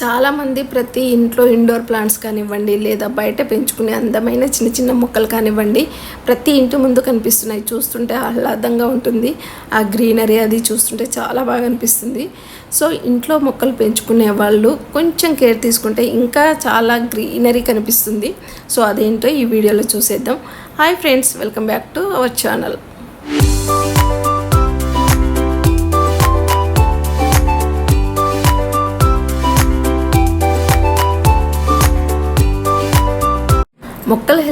చాలామంది ప్రతి ఇంట్లో ఇండోర్ ప్లాంట్స్ కానివ్వండి లేదా బయట పెంచుకునే అందమైన చిన్న చిన్న మొక్కలు కానివ్వండి ప్రతి ఇంటి ముందు కనిపిస్తున్నాయి. చూస్తుంటే ఆహ్లాదంగా ఉంటుంది. ఆ గ్రీనరీ అది చూస్తుంటే చాలా బాగా అనిపిస్తుంది. సో ఇంట్లో మొక్కలు పెంచుకునే వాళ్ళు కొంచెం కేర్ తీసుకుంటే ఇంకా చాలా గ్రీనరీ కనిపిస్తుంది. సో అదేంటో ఈ వీడియోలో చూసేద్దాం. Hi friends welcome back to our channel.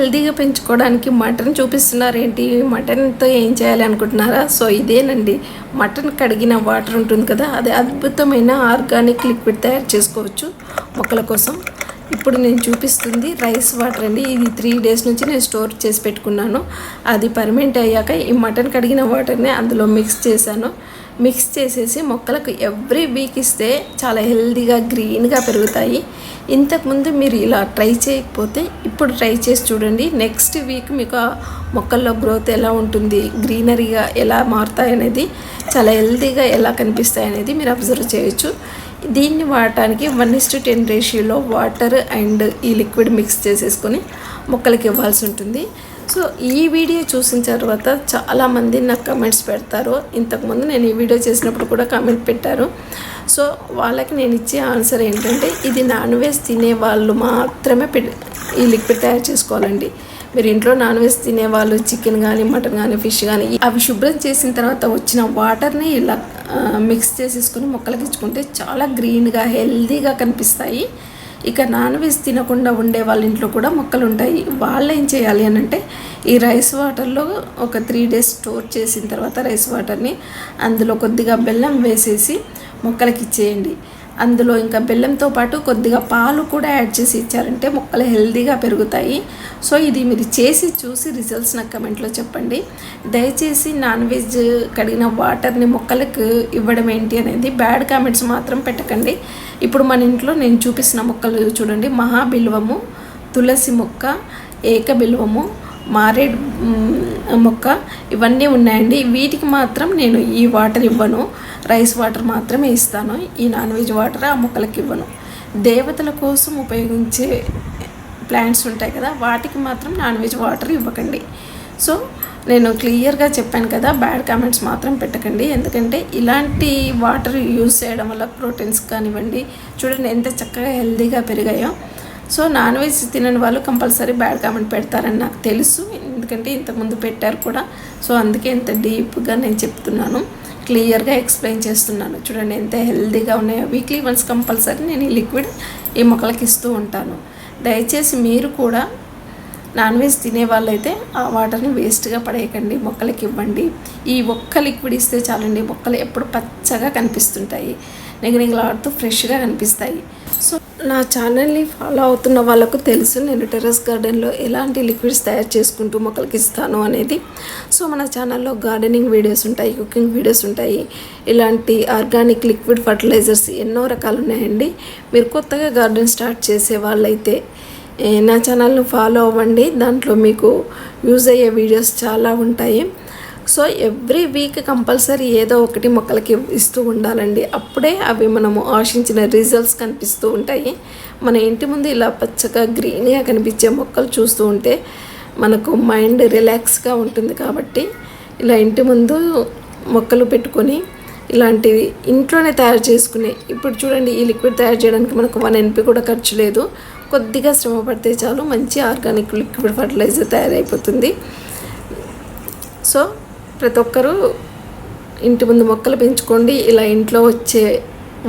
హెల్దీగా పెంచుకోవడానికి మటన్ చూపిస్తున్నారు ఏంటి మటన్తో ఏం చేయాలి అనుకుంటున్నారా? సో ఇదేనండి. మటన్ కడిగిన వాటర్ ఉంటుంది కదా అది అద్భుతమైన ఆర్గానిక్ లిక్విడ్ తయారు చేసుకోవచ్చు మొక్కల కోసం. ఇప్పుడు నేను చూపిస్తుంది రైస్ వాటర్ అండి. ఇది త్రీ డేస్ నుంచి నేను స్టోర్ చేసి పెట్టుకున్నాను. అది పర్మనెంట్ అయ్యాక ఈ మటన్ కడిగిన వాటర్ని అందులో మిక్స్ చేశాను. మిక్స్ చేసేసి మొక్కలకు ఎవ్రీ వీక్ ఇస్తే చాలా హెల్దీగా గ్రీన్గా పెరుగుతాయి. ఇంతకుముందు మీరు ఇలా ట్రై చేయకపోతే ఇప్పుడు ట్రై చేసి చూడండి. నెక్స్ట్ వీక్ మీకు ఆ మొక్కల్లో గ్రోత్ ఎలా ఉంటుంది గ్రీనరీగా ఎలా మారుతాయి అనేది చాలా హెల్దీగా ఎలా కనిపిస్తాయి అనేది మీరు అబ్జర్వ్ చేయొచ్చు. దీన్ని వాడటానికి వన్ ఇస్ టు టెన్ రేషియోలో వాటర్ అండ్ ఈ లిక్విడ్ మిక్స్ చేసేసుకొని మొక్కలకి ఇవ్వాల్సి ఉంటుంది. సో ఈ వీడియో చూసిన తర్వాత చాలామంది నాకు కమెంట్స్ పెడతారు. ఇంతకుముందు నేను ఈ వీడియో చేసినప్పుడు కూడా కామెంట్ పెట్టారు. సో వాళ్ళకి నేను ఇచ్చే ఆన్సర్ ఏంటంటే ఇది నాన్ వెజ్ తినే వాళ్ళు మాత్రమే పె ఈ లిక్విడ్ తయారు చేసుకోవాలండి. మీరు ఇంట్లో నాన్ వెజ్ తినే వాళ్ళు చికెన్ కానీ మటన్ కానీ ఫిష్ కానీ అవి శుభ్రం చేసిన తర్వాత వచ్చిన వాటర్ని ఇలా మిక్స్ చేసేసుకుని మొక్కలకి ఇచ్చుకుంటే చాలా గ్రీన్గా హెల్దీగా కనిపిస్తాయి. ఇక నాన్ వెజ్ తినకుండా ఉండే వాళ్ళ ఇంట్లో కూడా మొక్కలు ఉంటాయి వాళ్ళు ఏం చేయాలి అని అంటే ఈ రైస్ వాటర్లో ఒక త్రీ డేస్ స్టోర్ చేసిన తర్వాత రైస్ వాటర్ని అందులో కొద్దిగా బెల్లం వేసేసి మొక్కలకి ఇచ్చేయండి. అందులో ఇంకా బెల్లంతో పాటు కొద్దిగా పాలు కూడా యాడ్ చేసి ఇచ్చారంటే మొక్కలు హెల్దీగా పెరుగుతాయి. సో ఇది మీరు చేసి చూసి రిజల్ట్స్ నాకు కమెంట్లో చెప్పండి. దయచేసి నాన్ వెజ్ కడిగిన వాటర్ని మొక్కలకు ఇవ్వడం ఏంటి అనేది బ్యాడ్ కామెంట్స్ మాత్రం పెట్టకండి. ఇప్పుడు మన ఇంట్లో నేను చూపిస్తున్న మొక్కలు చూడండి. మహాబిల్వము తులసి మొక్క ఏకబిల్వము మారేడు మొక్క ఇవన్నీ ఉన్నాయండి. వీటికి మాత్రం నేను ఈ వాటర్ ఇవ్వను. రైస్ వాటర్ మాత్రమే ఇస్తాను. ఈ నాన్ వెజ్ వాటర్ ఆ మొక్కలకి ఇవ్వను. దేవతల కోసం ఉపయోగించే ప్లాంట్స్ ఉంటాయి కదా వాటికి మాత్రం నాన్ వెజ్ వాటర్ ఇవ్వకండి. సో నేను క్లియర్గా చెప్పాను కదా బ్యాడ్ కామెంట్స్ మాత్రం పెట్టకండి. ఎందుకంటే ఇలాంటి వాటర్ యూస్ చేయడం వల్ల ప్రోటీన్స్ కానివ్వండి చూడండి ఎంత చక్కగా హెల్తీగా పెరిగాయో. సో నాన్ వెజ్ తినని వాళ్ళు కంపల్సరీ బ్యాడ్ కామెంట్ పెడతారని నాకు తెలుసు. ఎందుకంటే ఇంతకుముందు పెట్టారు కూడా. సో అందుకే ఇంత డీప్గా నేను చెప్తున్నాను. క్లియర్గా ఎక్స్ప్లెయిన్ చేస్తున్నాను. చూడండి ఎంత హెల్దీగా ఉన్నాయో. వీక్లీ వన్స్ కంపల్సరీ నేను ఈ లిక్విడ్ ఈ మొక్కలకి ఇస్తూ ఉంటాను. దయచేసి మీరు కూడా నాన్ వెజ్ తినే వాళ్ళైతే ఆ వాటర్ని వేస్ట్గా పడేయకండి. మొక్కలకి ఇవ్వండి. ఈ ఒక్క లిక్విడ్ ఇస్తే చాలండి. మొక్కలు ఎప్పుడు పచ్చగా కనిపిస్తుంటాయి. నిగనిగలాడుతూ ఫ్రెష్గా కనిపిస్తాయి. సో నా ఛానల్ని ఫాలో అవుతున్న వాళ్ళకు తెలుసు నేను టెర్రస్ గార్డెన్లో ఎలాంటి లిక్విడ్స్ తయారు చేసుకుంటూ మొక్కలకి ఇస్తాను అనేది. సో మన ఛానల్లో గార్డెనింగ్ వీడియోస్ ఉంటాయి కుకింగ్ వీడియోస్ ఉంటాయి. ఇలాంటి ఆర్గానిక్ లిక్విడ్ ఫర్టిలైజర్స్ ఎన్నో రకాలు ఉన్నాయండి. మీరు కొత్తగా గార్డెన్ స్టార్ట్ చేసే వాళ్ళైతే నా ఛానల్ను ఫాలో అవ్వండి. దాంట్లో మీకు యూజ్ అయ్యే వీడియోస్ చాలా ఉంటాయి. సో ఎవ్రీ వీక్ కంపల్సరీ ఏదో ఒకటి మొక్కలకి ఇస్తూ ఉండాలండి. అప్పుడే అవి మనము ఆశించిన రిజల్ట్స్ కనిపిస్తూ ఉంటాయి. మన ఇంటి ముందు ఇలా పచ్చగా గ్రీన్గా కనిపించే మొక్కలు చూస్తూ ఉంటే మనకు మైండ్ రిలాక్స్గా ఉంటుంది కాబట్టి ఇలా ఇంటి ముందు మొక్కలు పెట్టుకొని ఇలాంటివి ఇంట్లోనే తయారు చేసుకునే ఇప్పుడు చూడండి ఈ లిక్విడ్ తయారు చేయడానికి మనకు వన్ ఎన్పి కూడా ఖర్చు లేదు. కొద్దిగా శ్రమ పడితే చాలు మంచి ఆర్గానిక్ లిక్విడ్ ఫర్టిలైజర్ తయారైపోతుంది. సో ప్రతి ఒక్కరూ ఇంటి ముందు మొక్కలు పెంచుకోండి. ఇలా ఇంట్లో వచ్చే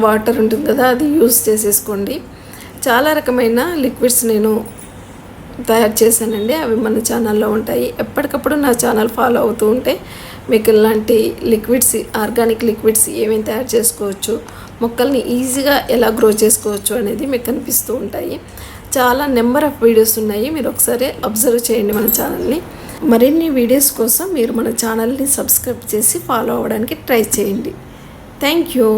వాటర్ ఉంటుంది కదా అది యూస్ చేసేసుకోండి. చాలా రకమైన లిక్విడ్స్ నేను తయారు చేశానండి. అవి మన ఛానల్లో ఉంటాయి. ఎప్పటికప్పుడు నా ఛానల్ ఫాలో అవుతూ ఉంటే మీకు ఇలాంటి లిక్విడ్స్ ఆర్గానిక్ లిక్విడ్స్ ఏమేమి తయారు చేసుకోవచ్చు మొక్కల్ని ఈజీగా ఎలా గ్రో చేసుకోవచ్చు అనేది మీకు కనిపిస్తూ ఉంటాయి. చాలా నెంబర్ ఆఫ్ వీడియోస్ ఉన్నాయి. మీరు ఒకసారి అబ్జర్వ్ చేయండి మన ఛానల్ని. మరిన్ని వీడియోస్ కోసం మీరు మన ఛానల్ని సబ్స్క్రైబ్ చేసి ఫాలో అవ్వడానికి ట్రై చేయండి. Thank you.